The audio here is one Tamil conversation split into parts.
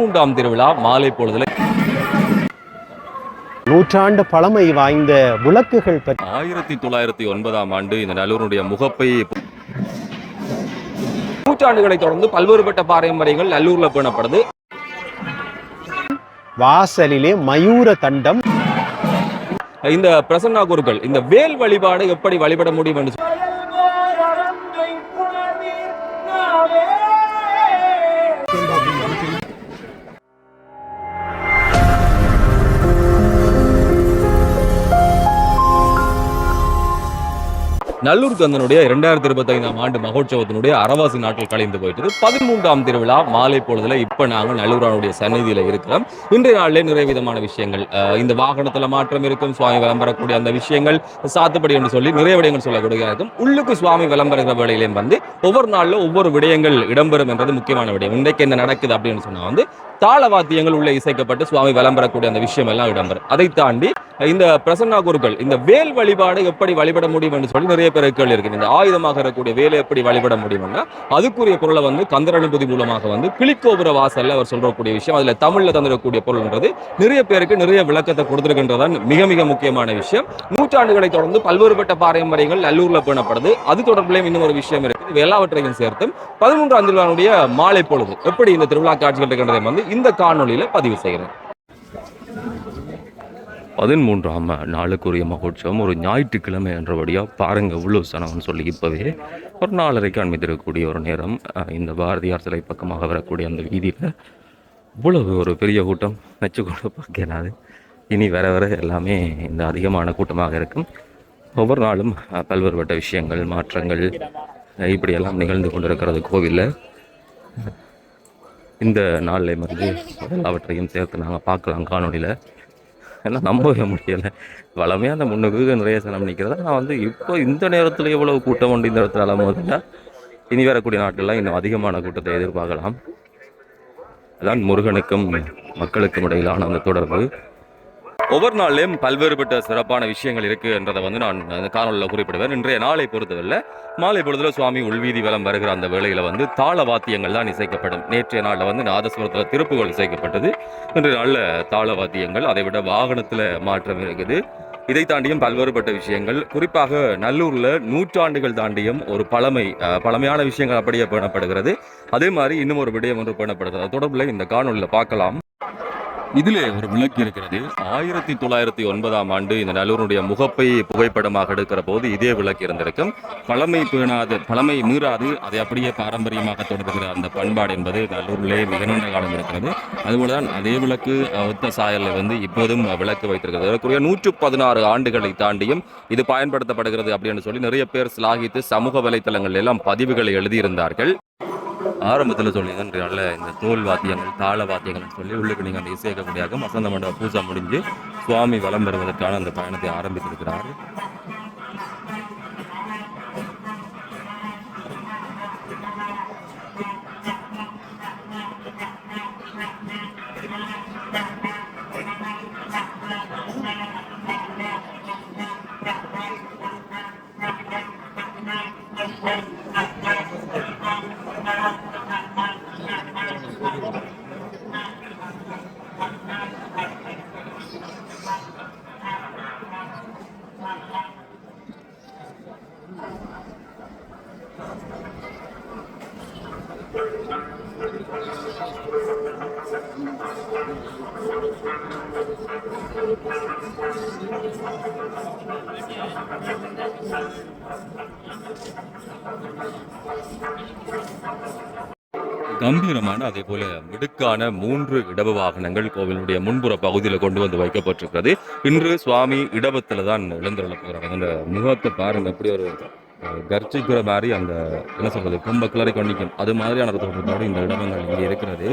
பதிமூன்றாம் திருவிழா மாலை பொழுதுல நூற்றாண்டு பழமை வாய்ந்த விளக்குகள் ஆயிரத்தி தொள்ளாயிரத்தி ஒன்பதாம் ஆண்டு இந்த நல்லூருடைய முகப்பை நூற்றாண்டுகளை தொடர்ந்து பல்வேறுபட்ட பாரம்பரியங்கள் நல்லூர்ல பேணப்படுது. வாசலிலே மயூர தண்டம். இந்த பிரசன்னா குருக்கள் இந்த வேல் வழிபாடு எப்படி வழிபட முடியும் என்று நல்லூர் கந்தனுடைய இரண்டாயிரத்தி இருபத்தி ஐந்தாம் ஆண்டு மகோற்சவத்தினுடைய அறவாசி நாட்கள் கலைந்து போயிட்டது. பதிமூன்றாம் திருவிழா மாலை பொழுதுல இப்ப நாங்கள் நல்லூரானுடைய சந்நிதியில இருக்கிறோம். இன்றைய நாளிலே நிறைய விதமான விஷயங்கள் இந்த வாகனத்துல மாற்றம் இருக்கும் சுவாமி விளம்பரக்கூடிய அந்த விஷயங்கள் சாத்துப்படி என்று சொல்லி நிறைய விடயங்கள் சொல்லக்கூடிய இருக்கும் உள்ளுக்கு சுவாமி விளம்பரங்கிற வேலையிலையும் வந்து ஒவ்வொரு நாள்ல ஒவ்வொரு விடயங்கள் இடம்பெறும் என்றது முக்கியமான விடயம். இன்றைக்கு என்ன நடக்குது அப்படின்னு சொன்னா வந்து தாள வாத்தியங்கள் உள்ள இசைக்கப்பட்டு சுவாமி விளம்பரக்கூடிய அந்த விஷயம் எல்லாம் இடம்பெறும். அதை தாண்டி இந்த பிரசன்னா குருக்கள் இந்த வேல் வழிபாடு எப்படி வழிபட முடியும் என்று சொல்லி நிறைய பேர் கேள்வி இருக்கு இந்த ஆயுதமாக இருக்கக்கூடிய வேலை எப்படி வழிபட முடியும்னா அதுக்குரிய பொருளை வந்து கந்தரனுபதி மூலமாக வந்து கிளிக்கோபுர வாசல்ல அவர் சொல்றக்கூடிய விஷயம் அதுல தமிழ்ல தந்திரக்கூடிய பொருள்ன்றது நிறைய பேருக்கு நிறைய விளக்கத்தை கொடுத்திருக்கின்றதான் மிக மிக முக்கியமான விஷயம். நூற்றாண்டுகளை தொடர்ந்து பல்வேறுபட்ட பாரம்பரியங்கள் நல்லூர்ல பேணப்படுது. அது தொடர்பிலையும் இன்னும் ஒரு விஷயம் இருக்குது. இது எல்லாவற்றையும் சேர்த்து பதிமூன்றாம் திருவிழாவுடைய மாலை பொழுது எப்படி இந்த திருவிழா காட்சிகள் இருக்கின்றதை வந்து இந்த காணொலியில பதிவு செய்கிறேன். பதிமூன்றாம் நாளுக்குரிய மகோற்சவம் ஒரு ஞாயிற்றுக்கிழமை என்றபடியாக பாருங்க இவ்வளோ சனம்னு சொல்லி இப்போவே ஒரு நாலரைக்கு அனுமதிக்கக்கூடிய ஒரு நேரம். இந்த பாரதியார் சிலை பக்கமாக வரக்கூடிய அந்த வீதியில் இவ்வளவு ஒரு பெரிய கூட்டம் வச்சு கூட பார்க்கலாது இனி வர வர எல்லாமே இந்த அதிகமான கூட்டமாக இருக்கும். ஒவ்வொரு நாளும் அஹ், பல்வேறுபட்ட விஷயங்கள் மாற்றங்கள் இப்படியெல்லாம் நிகழ்ந்து கொண்டிருக்கிறது கோவிலில். இந்த நாளில் வந்து எல்லாவற்றையும் சேர்த்து நாங்கள் பார்க்கலாம் காணொளியில். ஏன்னா நம்பவே முடியலை. வளமையாக அந்த முன்னுக்கு நிறைய சனம் நிற்கிறதா. நான் வந்து இப்போ இந்த நேரத்தில் எவ்வளவு கூட்டம் உண்டு இந்த இடத்துல அலமோதில் இனி வரக்கூடிய நாட்கள்லாம் இன்னும் அதிகமான கூட்டத்தை எதிர்பார்க்கலாம். அதான் முருகனுக்கும் மக்களுக்கும் இடையிலான அந்த தொடர்பு. ஒவ்வொரு நாளிலும் பல்வேறுபட்ட சிறப்பான விஷயங்கள் இருக்குன்றதை வந்து நான் அந்த காணொலியில் குறிப்பிடுவேன். இன்றைய நாளை பொறுத்தவரை மாலை பொழுதுல சுவாமி உள்வீதி வலம் வருகிற அந்த வேளையில் வந்து தாள வாத்தியங்கள் தான் இசைக்கப்படும். நேற்றைய நாளில் வந்து நாதஸ்வரத்தில் திருப்புகள் இசைக்கப்பட்டது. இன்றைய நாளில் தாள வாத்தியங்கள் அதை விட வாகனத்தில் மாற்றம் இருக்குது. இதை தாண்டியும் பல்வேறுபட்ட விஷயங்கள். குறிப்பாக நல்லூரில் நூற்றாண்டுகள் தாண்டியும் ஒரு பழமை பழமையான விஷயங்கள் அப்படியே பேணப்படுகிறது. அதே மாதிரி இன்னும் ஒரு விடயம் ஒன்று பேணப்படுகிறது. தொடர்பில் இந்த காணொலியில் பார்க்கலாம். இதிலே ஒரு விளக்கு இருக்கிறது. ஆயிரத்தி தொள்ளாயிரத்தி ஒன்பதாம் ஆண்டு இந்த நல்லூருடைய முகப்பை புகைப்படமாக எடுக்கிற போது இதே விளக்கு இருந்திருக்கும். பழமை பேணாது பழமை மீறாது அதை அப்படியே பாரம்பரியமாக தொடர்கிற அந்த பண்பாடு என்பது நல்லூரிலே மிக நீண்ட காலம் இருக்கிறது. அதுபோல தான் அதே விளக்கு ஒத்த சாயலில் வந்து இப்போதும் விளக்கு வைத்திருக்கிறது. அதற்குரிய நூற்று பதினாறு ஆண்டுகளை தாண்டியும் இது பயன்படுத்தப்படுகிறது அப்படின்னு சொல்லி நிறைய பேர் சிலாகித்து சமூக வலைத்தளங்கள் எல்லாம் பதிவுகளை எழுதியிருந்தார்கள். ஆரம்பத்தில் சொல்லியிருந்தனால இந்த தோல் வாத்தியங்கள் தாள வாத்தியங்கள்னு சொல்லி உள்ளுக்கு நீங்கள் அந்த இசையக்கூடியாக வசந்த மண்டப பூஜை முடிஞ்சு சுவாமி வலம் பெறுவதற்கான அந்த பயணத்தை ஆரம்பித்திருக்கிறார். கம்பீரமான அதே போல மிடுக்கான மூன்று இடவு வாகனங்கள் கோவிலுடைய முன்புற பகுதியில் கொண்டு வந்து வைக்கப்பட்டிருக்கிறது. இன்று சுவாமி இடபத்தில் தான் எழுந்துள்ள போகிறாங்க அந்த முகத்தை பாருங்க எப்படி ஒரு கர்ச்சிக்கிற மாதிரி அந்த என்ன சொல்றது கும்ப கிளறி கொண்டிக்கும் அது மாதிரியான தோற்றத்தோடு இந்த இடங்கள் இங்கே இருக்கிறது.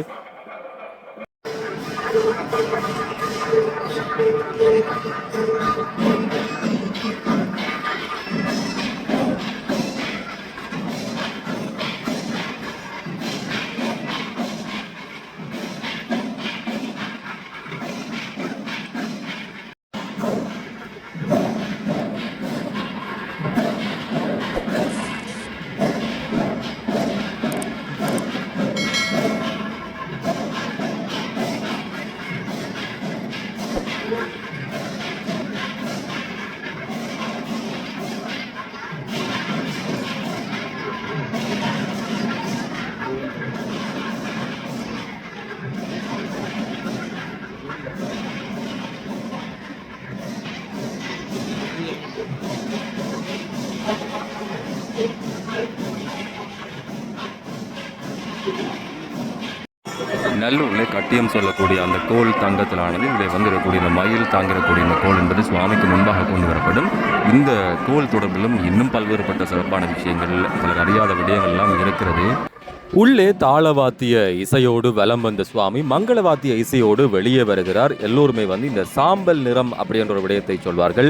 Thank you. கட்டியம் சொல்லக்கூடிய அந்த கோல் தங்கத்திலானது இதில் வந்திருக்கக்கூடிய இந்த மயில் தாங்கிடக்கூடிய இந்த கோல் என்பது சுவாமிக்கு முன்பாக கொண்டு வரப்படும். இந்த கோல் தொடர்பிலும் இன்னும் பல்வேறுபட்ட சிறப்பான விஷயங்கள் பலர் அறியாத விடயங்கள்லாம் இருக்கிறது. உள்ளே தாளவாத்திய இசையோடு வலம் வந்த சுவாமி மங்களவாத்திய இசையோடு வெளியே வருகிறார். எல்லோருமே வந்து இந்த சாம்பல் நிறம் அப்படின்ற ஒரு விடயத்தை சொல்வார்கள்.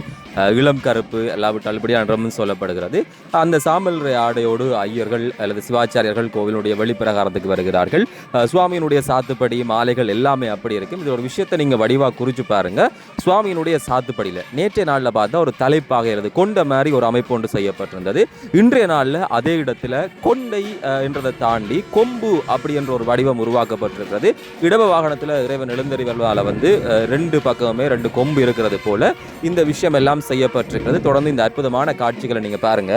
இளம் கருப்பு எல்லாவிட்டால் இப்படியான நிறம்னு சொல்லப்படுகிறது. அந்த சாம்பல் ஆடையோடு ஐயர்கள் அல்லது சிவாச்சாரியர்கள் கோவிலுடைய வெளிப்பிரகாரத்துக்கு வருகிறார்கள். சுவாமியினுடைய சாத்துப்படி மாலைகள் எல்லாமே அப்படி இருக்கும். இது ஒரு விஷயத்தை நீங்க வடிவாக குறிச்சு பாருங்க. சுவாமியினுடைய சாத்துப்படியில நேற்றைய நாளில் பார்த்தா ஒரு தலைப்பாக இருந்தது கொண்ட மாதிரி ஒரு அமைப்பு ஒன்று செய்யப்பட்டிருந்தது. இன்றைய நாள்ல அதே இடத்துல கொண்டை அஹ், என்றதை தாண்டி கொம்பு அப்படி என்ற ஒரு வடிவம் உருவாக்கப்பட்டிருக்கிறது. இடவ வாகனத்துல இறைவன் எழுந்தறிவல்வால் வந்து ரெண்டு பக்கமுமே ரெண்டு கொம்பு இருக்கிறது போல இந்த விஷயம் எல்லாம் செய்யப்பட்டிருக்கிறது. தொடர்ந்து இந்த அற்புதமான காட்சிகளை நீங்க பாருங்க.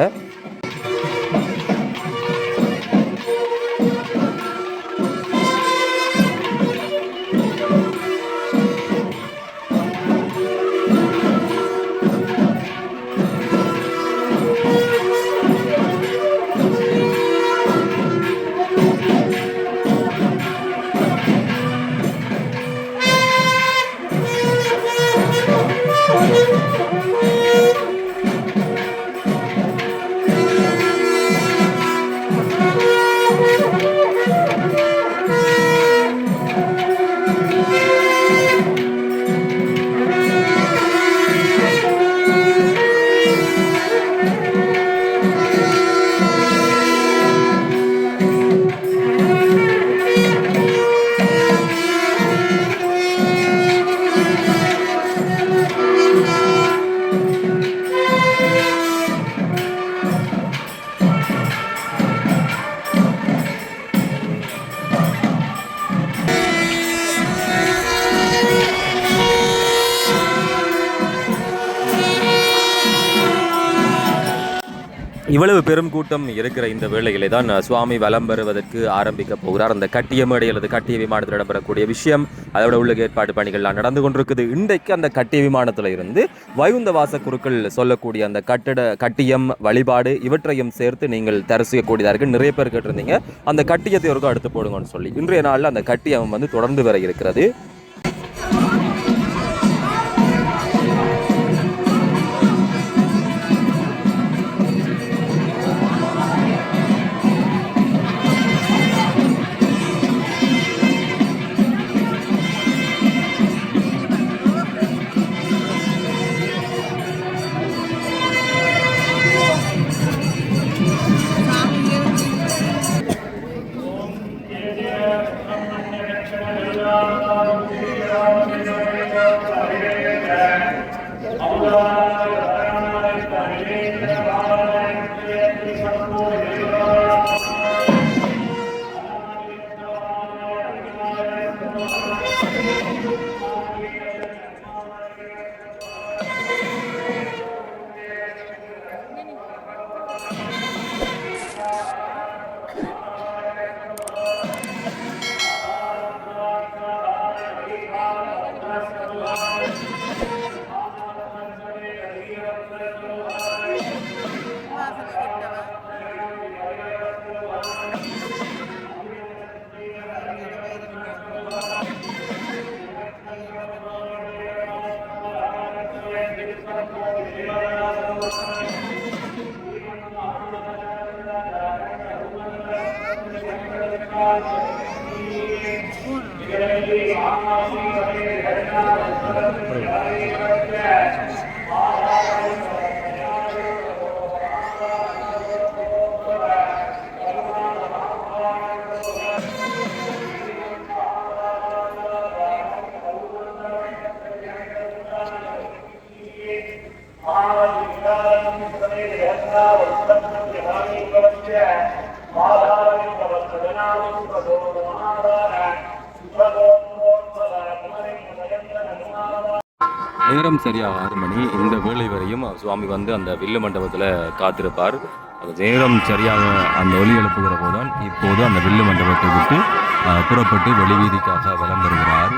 இவ்வளவு பெரும் கூட்டம் இருக்கிற இந்த வேளையிலே தான் சுவாமி வலம் பெறுவதற்கு ஆரம்பிக்க போகிறார். அந்த கட்டிய மேடை அல்லது கட்டிய விமானத்தில் இடம்பெறக்கூடிய விஷயம் அதோட உள்ள ஏற்பாடு பணிகள்லாம் நடந்து கொண்டிருக்குது. இன்றைக்கு அந்த கட்டிய விமானத்தில் இருந்து வைகுந்த வாச குருக்கள் சொல்லக்கூடிய அந்த கட்டிட கட்டியம் வழிபாடு இவற்றையும் சேர்த்து நீங்கள் தரிசிக்கக்கூடியதாக நிறைய பேர் கேட்டிருந்தீங்க அந்த கட்டியத்தை ஒருக்கும் அடுத்து போடுங்கன்னு சொல்லி. இன்றைய நாளில் அந்த கட்டியம் வந்து தொடர்ந்து வர இருக்கிறது. சரியாக ஆறு மணி. இந்த வேலை வரையும் சுவாமி வந்து அந்த வில்லு மண்டபத்தில் காத்திருப்பார். அந்த நேரம் சரியாக அந்த ஒலி எழுப்புகிற போதுதான் இப்போது அந்த வில்லு மண்டபத்தை விட்டு புறப்பட்டு வெளிவீதிக்காக வலம் வருகிறார்.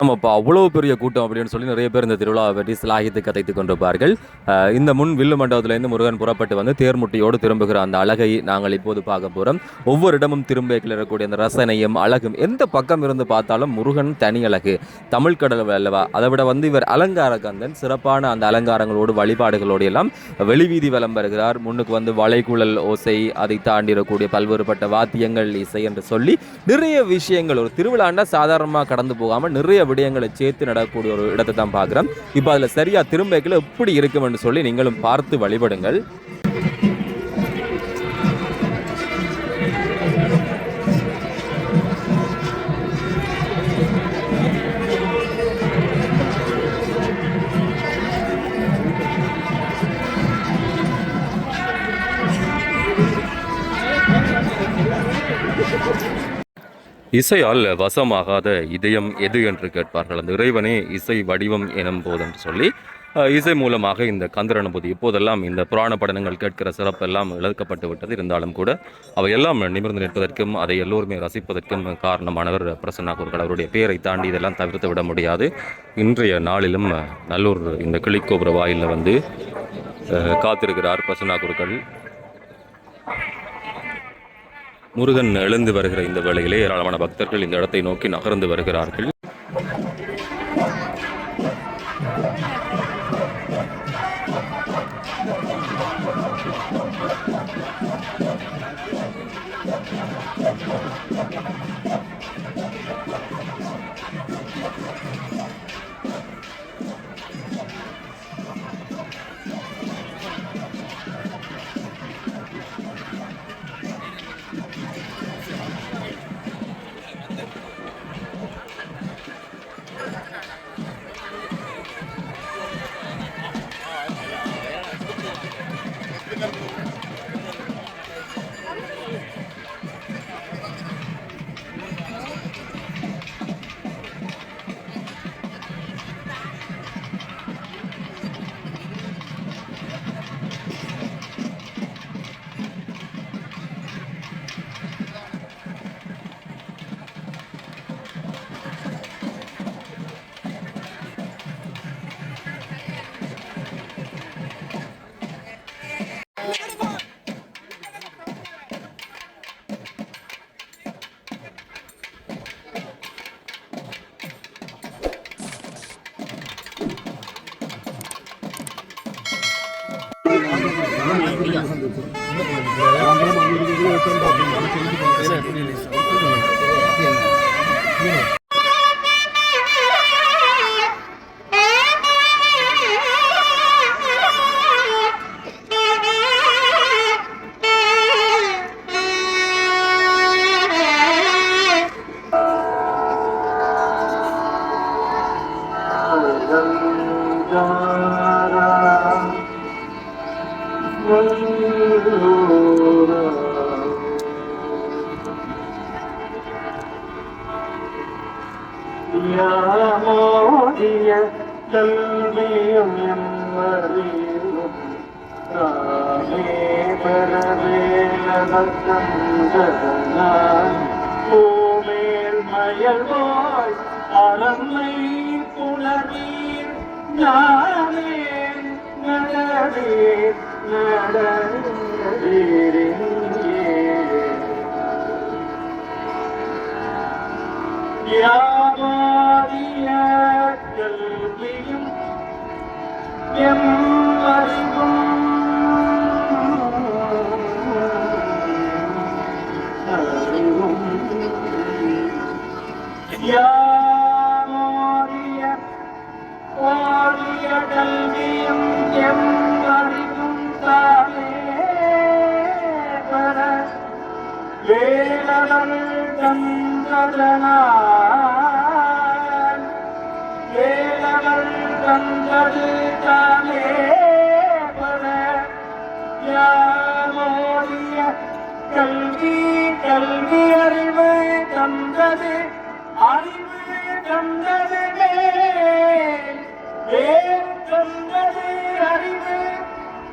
நம்ம இப்போ அவ்வளோ பெரிய கூட்டம் அப்படின்னு சொல்லி நிறைய பேர் இந்த திருவிழாவை பற்றி சிலாகித்து கதைத்து கொண்டிருப்பார்கள். இந்த முன் வில்லு மண்டபத்திலேருந்து முருகன் புறப்பட்டு வந்து தேர்முட்டியோடு திரும்புகிற அந்த அழகை நாங்கள் இப்போது பார்க்க போகிறோம் ஒவ்வொரு இடமும் திரும்ப இருக்கக்கூடிய அந்த ரசனையும் அழகும் எந்த பக்கம் இருந்து பார்த்தாலும் முருகன் தனி அழகு. தமிழ் கடல் அல்லவா? அதை விட வந்து இவர் அலங்கார கந்தன் சிறப்பான அந்த அலங்காரங்களோடு வழிபாடுகளோடு எல்லாம் வெளிவீதி வலம் வருகிறார். முன்னுக்கு வந்து வளைகுழல் ஓசை அதை தாண்டி இருக்கக்கூடிய பல்வேறுபட்ட வாத்தியங்கள் இசை என்று சொல்லி நிறைய விஷயங்கள். ஒரு திருவிழாண்டா சாதாரணமாக கடந்து போகாமல் நிறைய விடயங்களை சேர்த்து நடக்கக்கூடிய ஒரு இடத்தை தான் பார்க்குறோம். இப்போ அதில் சரியாக திரும்பக்கில் எப்படி இருக்கும்னு சொல்லி நீங்களும் பார்த்து வழிபடுங்கள். இசையால் வசமாகாத இதயம் எது என்று கேட்பார்கள்? அந்த இறைவனே இசை வடிவம் எனும் போதென்று சொல்லி இசை மூலமாக இந்த கந்தர் இப்போதெல்லாம் இந்த புராண படனங்கள் கேட்கிற சிறப்பெல்லாம் இழக்கப்பட்டு விட்டது. இருந்தாலும் கூட அவை எல்லாம் நிமிர்ந்து நிற்பதற்கும் அதை எல்லோருமே ரசிப்பதற்கும் காரணமானவர் பிரசன்னா குருக்கள் அவருடைய பெயரை தாண்டி இதெல்லாம் தவிர்த்து விட முடியாது. இன்றைய நாளிலும் நல்லூர் இந்த கிளிக்கோபுர வாயிலில் வந்து காத்திருக்கிறார் பிரசன்னா குருக்கள் முருகன் எழுந்து வருகிற இந்த வேளையிலே ஏராளமான பக்தர்கள் இந்த இடத்தை நோக்கி நகர்ந்து வருகிறார்கள்.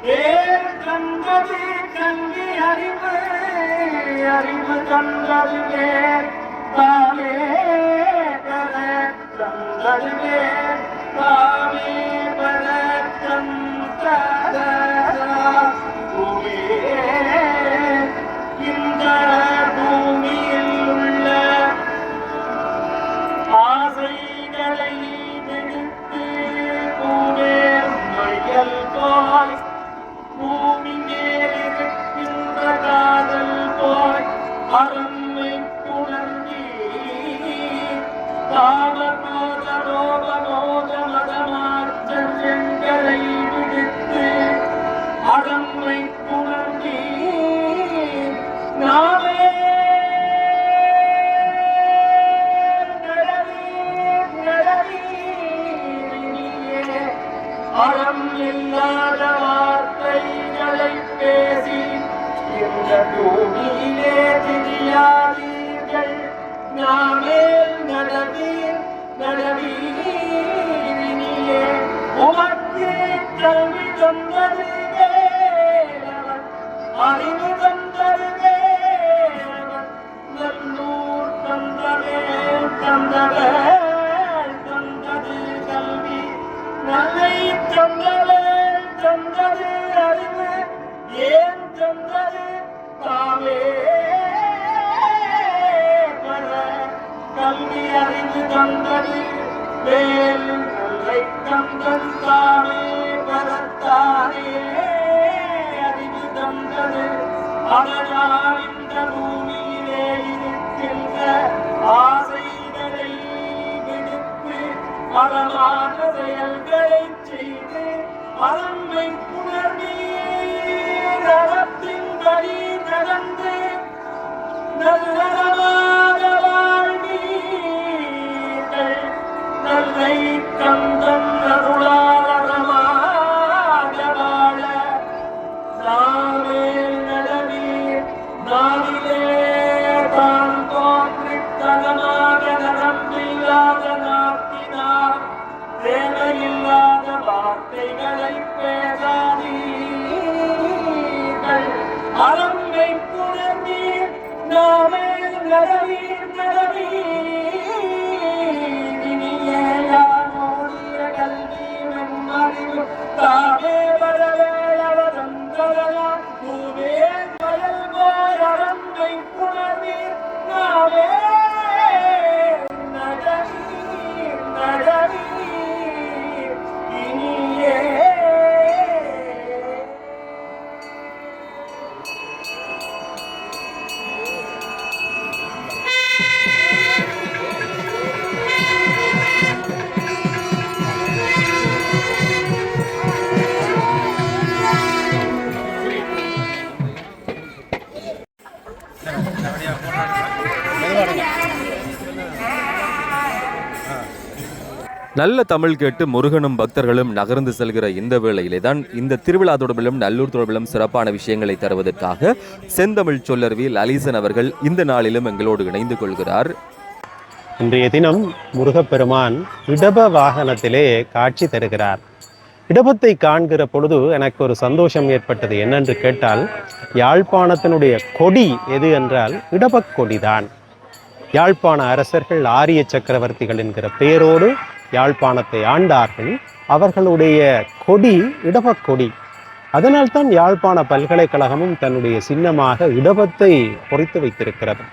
வேல் தந்தது கல்வி அறிவு அறிவு தந்தது வேல் தானே கர தாமே பல தரூவே போய் நல்லை தந்தது பரத்தானே அறிவு தந்தது அதனால் இந்த பூமியிலே இருக்கின்ற ஆசைகளை விடுத்து அறமான செயல்களை செய்து அறமை புணர்நீர் நடந்து அறமை புணர்ந்தீர் நாமே நடவீர் நடவீர் நல்ல தமிழ் கேட்டு முருகனும் பக்தர்களும் நகர்ந்து செல்கிற இந்த வேளையிலே தான் இந்த திருவிழா தொடர்பிலும் நல்லூர் தொடர்பிலும் சிறப்பான விஷயங்களை தருவதற்காக செந்தமிழ் சொல்லர்வி லலிசன் அவர்கள் இந்த நாளிலும் எங்களோடு இணைந்து கொள்கிறார். இன்றைய தினம் முருகப்பெருமான் இடப வாகனத்திலே காட்சி தருகிறார். இடபத்தை காண்கிற பொழுது எனக்கு ஒரு சந்தோஷம் ஏற்பட்டது. என்னென்று கேட்டால் யாழ்ப்பாணத்தினுடைய கொடி எது என்றால் இடபக் கொடிதான். யாழ்ப்பாண அரசர்கள் ஆரிய சக்கரவர்த்திகள் என்கிற பெயரோடு யாழ்ப்பாணத்தை ஆண்டார்கள் அவர்களுடைய கொடி இடபக் கொடி. அதனால்தான் யாழ்ப்பாண பல்கலைக்கழகமும் தன்னுடைய சின்னமாக இடபத்தை பொறித்து வைத்திருக்கிறது.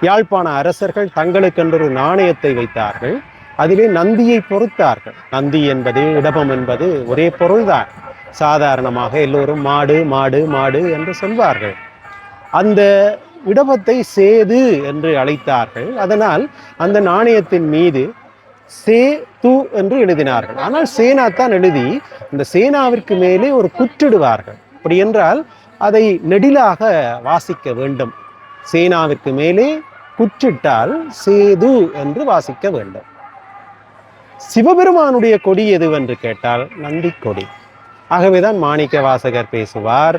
யாழ்ப்பாண அரசர்கள் தங்களுக்கென்றொரு நாணயத்தை வைத்தார்கள். அதிலே நந்தியை பொறுத்தார்கள். நந்தி என்பது இடபம் என்பது ஒரே பொருள்தான். சாதாரணமாக எல்லோரும் மாடு மாடு மாடு என்று சொல்வார்கள். அந்த இடபத்தை சேது என்று அழைத்தார்கள். அதனால் அந்த நாணயத்தின் மீது சே து என்று எழுதினார்கள். ஆனால் சேனா தான் எழுதி இந்த சேனாவிற்கு மேலே ஒரு குற்றிடுவார்கள். அப்படி என்றால் அதை நெடிலாக வாசிக்க வேண்டும். சேனாவிற்கு மேலே குற்றிட்டால் சேது என்று வாசிக்க வேண்டும். சிவபெருமானுடைய கொடி எதுவென்று கேட்டால் நந்தி கொடி. ஆகவேதான் மாணிக்க வாசகர் பேசுவார்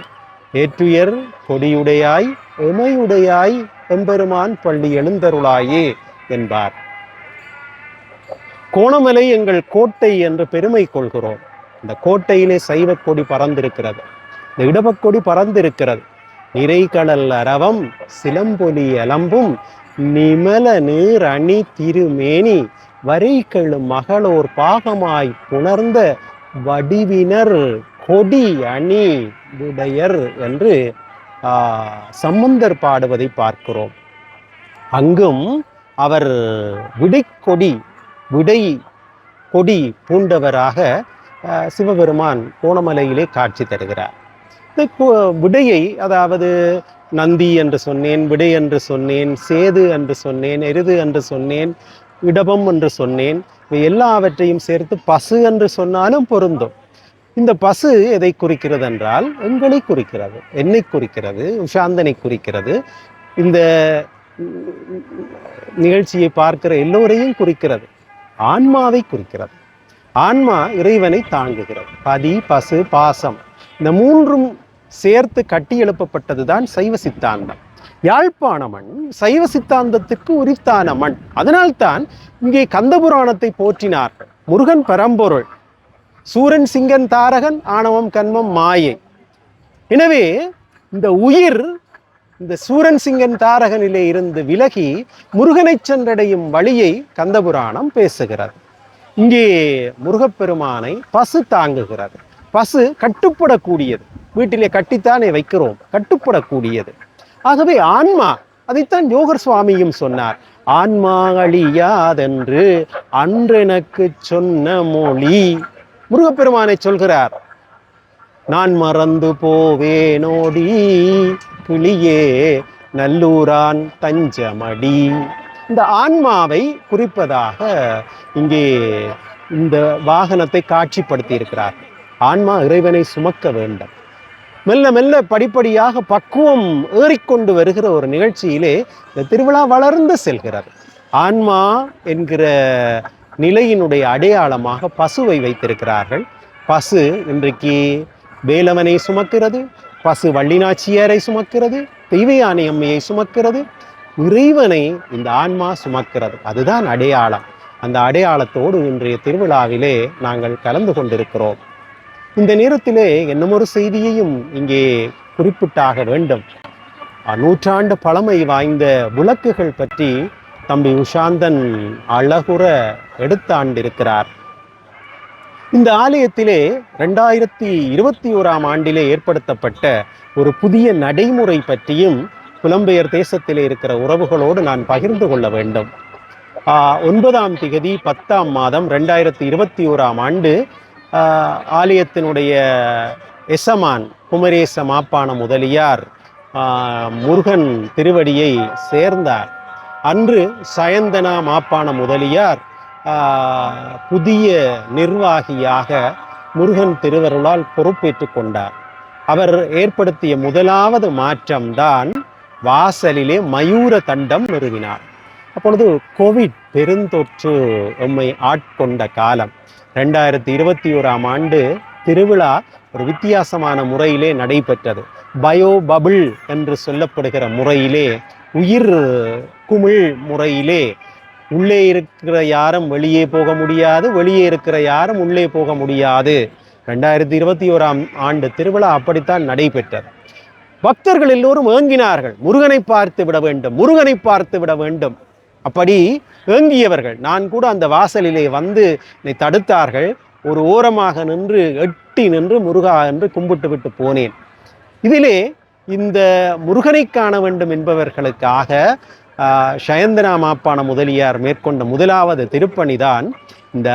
ஏற்றுயர் கொடியுடையாய் எமையுடையாய் எம்பெருமான் பள்ளி எழுந்தருளாயே என்பார். கோணமலை எங்கள் கோட்டை என்று பெருமை கொள்கிறோம். இந்த கோட்டையிலே சைவக்கொடி பறந்திருக்கிறது. இந்த இடபக்கொடி பறந்திருக்கிறது. நிறைகடல் அரவம் சிலம்பொலி அலம்பும் நிமல நீர் அணி திருமேனி வரை மகளோர் பாகமாய் புணர்ந்த வடிவினர் கொடி அணி விடையர் என்று சம்பந்தர் பாடுவதை பார்க்கிறோம். அங்கும் அவர் விடைக்கொடி விடை கொடி பூண்டவராக சிவபெருமான் கோணமலையிலே காட்சி தருகிறார். இந்த விடையை அதாவது நந்தி என்று சொன்னேன் விடை என்று சொன்னேன் சேது என்று சொன்னேன் எருது என்று சொன்னேன் இடபம் என்று சொன்னேன் இவை எல்லாவற்றையும் சேர்த்து பசு என்று சொன்னாலும் பொருந்தும். இந்த பசு எதை குறிக்கிறது என்றால் எங்களை குறிக்கிறது என்னை குறிக்கிறது உஷாந்தனை குறிக்கிறது இந்த நிகழ்ச்சியை பார்க்கிற எல்லோரையும் குறிக்கிறது. ஆன்மாவை குறிக்கிறது. ஆன்மா இறைவனை தாங்குகிறது. பதி பசு பாசம். இந்த மூன்றும் சேர்த்து கட்டி எழுப்பப்பட்டது தான் சைவ சித்தாந்தம். யாழ்ப்பாண மண் சைவ சித்தாந்தத்துக்கு உரித்தான மண். அதனால்தான் இங்கே கந்தபுராணத்தை போற்றினார்கள். முருகன் பரம்பொருள். சூரன் சிங்கன் தாரகன் ஆணவம் கண்மம் மாயை. எனவே இந்த உயிர் இந்த சூரன் சிங்கன் தாரகனிலே இருந்து விலகி முருகனை சென்றடையும் வழியை கந்தபுராணம் பேசுகிறது. இங்கே முருகப்பெருமானை பசு தாங்குகிறது. பசு கட்டுப்படக்கூடியது. வீட்டிலே கட்டித்தானே வைக்கிறோம். கட்டுப்படக்கூடியது. ஆகவே ஆன்மா அதைத்தான் யோகர் சுவாமியும் சொன்னார். ஆன்மா அழியாதென்று அன்றெனக்கு சொன்ன மொழி. முருகப்பெருமானை சொல்கிறார் நான் மறந்து போவேனோடி. கிளியே நல்லூரான் தஞ்சமடி. இந்த ஆன்மாவை குறிப்பதாக இங்கே இந்த வாகனத்தை காட்சிப்படுத்தி இருக்கிறார் ஆன்மா இறைவனை சுமக்க வேண்டும். மெல்ல மெல்ல படிப்படியாக பக்குவம் ஏறிக்கொண்டு வருகிற ஒரு நிகழ்ச்சியிலே இந்த திருவிழா வளர்ந்து செல்கிறது. ஆன்மா என்கிற நிலையினுடைய அடையாளமாக பசுவை வைத்திருக்கிறார்கள். பசு இன்றைக்கு வேலவனை சுமக்கிறது. பசு வள்ளினாச்சியாரை சுமக்கிறது தெய்வயானை அம்மையை சுமக்கிறது இறைவனை இந்த ஆன்மா சுமக்கிறது. அதுதான் அடையாளம். அந்த அடையாளத்தோடு இன்றைய திருவிழாவிலே நாங்கள் கலந்து கொண்டிருக்கிறோம். இந்த நேரத்திலே என்னமொரு செய்தியையும் இங்கே குறிப்பிட்டாக வேண்டும். நூற்றாண்டு பழமை வாய்ந்த விளக்குகள் பற்றி தம்பி உஷாந்தன் அழகுற எடுத்தாண்டிருக்கிறார். இந்த ஆலயத்திலே ரெண்டாயிரத்தி இருபத்தி ஓராம் ஆண்டிலே ஏற்படுத்தப்பட்ட ஒரு புதிய நடைமுறை பற்றியும் புலம்பெயர் தேசத்திலே இருக்கிற உறவுகளோடு நான் பகிர்ந்து கொள்ள வேண்டும். ஒன்பதாம் திகதி பத்தாம் மாதம் ரெண்டாயிரத்தி இருபத்தி ஓராம் ஆண்டு ஆலயத்தினுடைய எசமான் குமரேச மாப்பான முதலியார் முருகன் திருவடியை சேர்ந்தார். அன்று சயந்தனா மாப்பான முதலியார் புதிய நிர்வாகியாக முருகன் திருவருளால் பொறுப்பேற்று கொண்டார். அவர் ஏற்படுத்திய முதலாவது மாற்றம்தான் வாசலிலே மயூர தண்டம் நிறுவினார். அப்பொழுது கோவிட் பெருந்தொற்று எம்மை ஆட்கொண்ட காலம். ரெண்டாயிரத்தி இருபத்தி ஓராம் ஆண்டு திருவிழா ஒரு வித்தியாசமான முறையிலே நடைபெற்றது. பயோ பபிள் என்று சொல்லப்படுகிற முறையிலே உயிர் குமிழ் முறையிலே உள்ளே இருக்கிற யாரும் வெளியே போக முடியாது வெளியே இருக்கிற யாரும் உள்ளே போக முடியாது. ரெண்டாயிரத்தி இருபத்தி ஓராம் ஆண்டு திருவிழா அப்படித்தான் நடைபெற்றது. பக்தர்கள் எல்லோரும் ஏங்கினார்கள். முருகனை பார்த்து விட வேண்டும் முருகனை பார்த்து விட வேண்டும். அப்படி ஏங்கியவர்கள் நான் கூட அந்த வாசலிலே வந்து என்னை தடுத்தார்கள். ஒரு ஓரமாக நின்று எட்டி நின்று முருகா என்று கும்பிட்டு விட்டு போனேன். இதிலே இந்த முருகனை காண வேண்டும் என்பவர்களுக்காக ஷயந்தனா சயந்தனா மாப்பான முதலியார் மேற்கொண்ட முதலாவது திருப்பணி தான் இந்த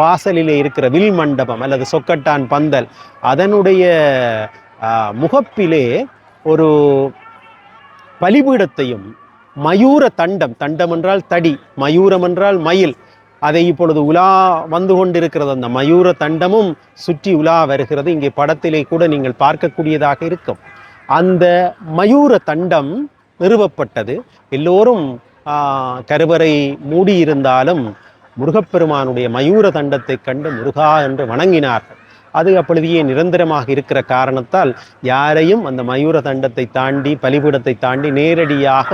வாசலிலே இருக்கிற வில் மண்டபம் அல்லது சொக்கட்டான் பந்தல். அதனுடைய முகப்பிலே ஒரு பலிபீடத்தையும் மயூர தண்டம் தண்டம் என்றால் தடி மயூரம் என்றால் மயில். அதை இப்பொழுது உலா வந்து கொண்டிருக்கிறது. அந்த மயூர தண்டமும் சுற்றி உலா வருகிறது. இங்கே படத்திலே கூட நீங்கள் பார்க்கக்கூடியதாக இருக்கும். அந்த மயூர தண்டம் நிறுவப்பட்டது. எல்லோரும் ஆஹ், கருவறை மூடியிருந்தாலும் முருகப்பெருமானுடைய மயூர தண்டத்தை கண்டு முருகா என்று வணங்கினார்கள். அது அப்பொழுதையே நிரந்தரமாக இருக்கிற காரணத்தால் யாரையும் அந்த மயூர தண்டத்தை தாண்டி பலிபீடத்தை தாண்டி நேரடியாக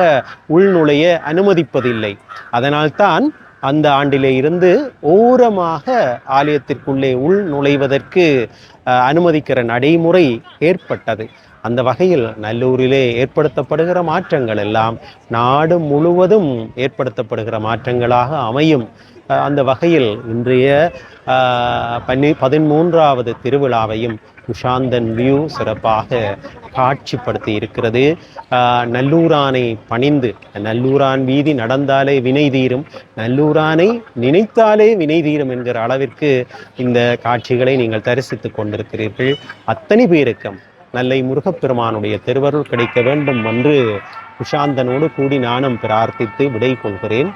உள்நுழைய அனுமதிப்பதில்லை. அதனால்தான் அந்த ஆண்டிலே இருந்து ஓரமாக ஆலயத்திற்குள்ளே உள் நுழைவதற்கு அஹ், அனுமதிக்கிற நடைமுறை ஏற்பட்டது. அந்த வகையில் நல்லூரிலே ஏற்படுத்தப்படுகிற மாற்றங்கள் எல்லாம் நாடு முழுவதும் ஏற்படுத்தப்படுகிற மாற்றங்களாக அமையும். அந்த வகையில் இன்றைய பன்னி பதிமூன்றாவது திருவிழாவையும் சுஷாந்தன் வியூ சிறப்பாக காட்சிப்படுத்தி இருக்கிறது. நல்லூரானை பணிந்து நல்லூரான் வீதி நடந்தாலே வினை தீரும் நல்லூரானை நினைத்தாலே வினை தீரும் என்கிற அளவிற்கு இந்த காட்சிகளை நீங்கள் தரிசித்துக் கொண்டிருக்கிறீர்கள். அத்தனை பேருக்கும் நல்லை முருகப்பெருமானுடைய திருவருள் கிடைக்க வேண்டும் என்று குஷாந்தனோடு கூடி நானும் பிரார்த்தித்து விடை கொள்கிறேன்.